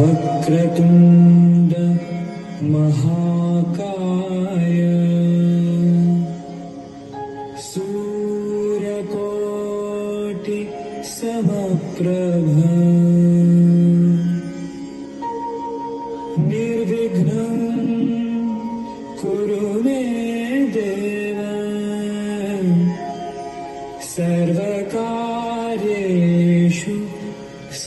वक्रतुण्ड महाकाय। सूरकोटि समप्रभ। निर्विघ्नम् कुरु मे देव। सर्वकार्येषु स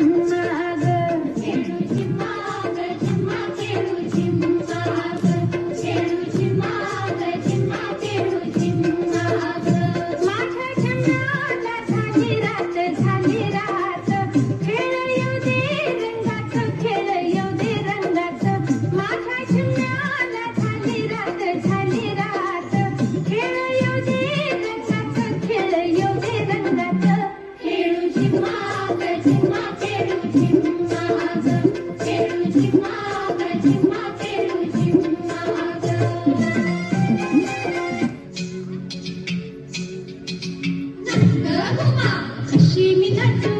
me. She me that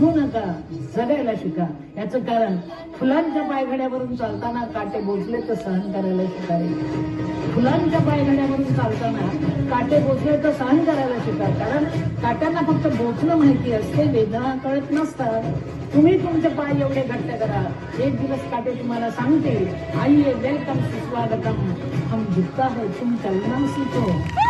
माझ्या नका जगायला शिका. याचं कारण फुलांच्या पायघड्यावरून चालताना काटे बोचले तर सहन करायला शिकावे. फुलांच्या पायघड्यावरून चालताना काटे बोचले तर सहन करायला शिका. कारण काट्यांना फक्त बोचणं माहिती असते वेदना कळत नसतात. तुम्ही तुमचे पाय एवढे घट्ट करा. एक दिवस काटे तुम्हाला सांगते आई वेलकम सुस्वागतम. हम झुकता है तुम चलना सीखो.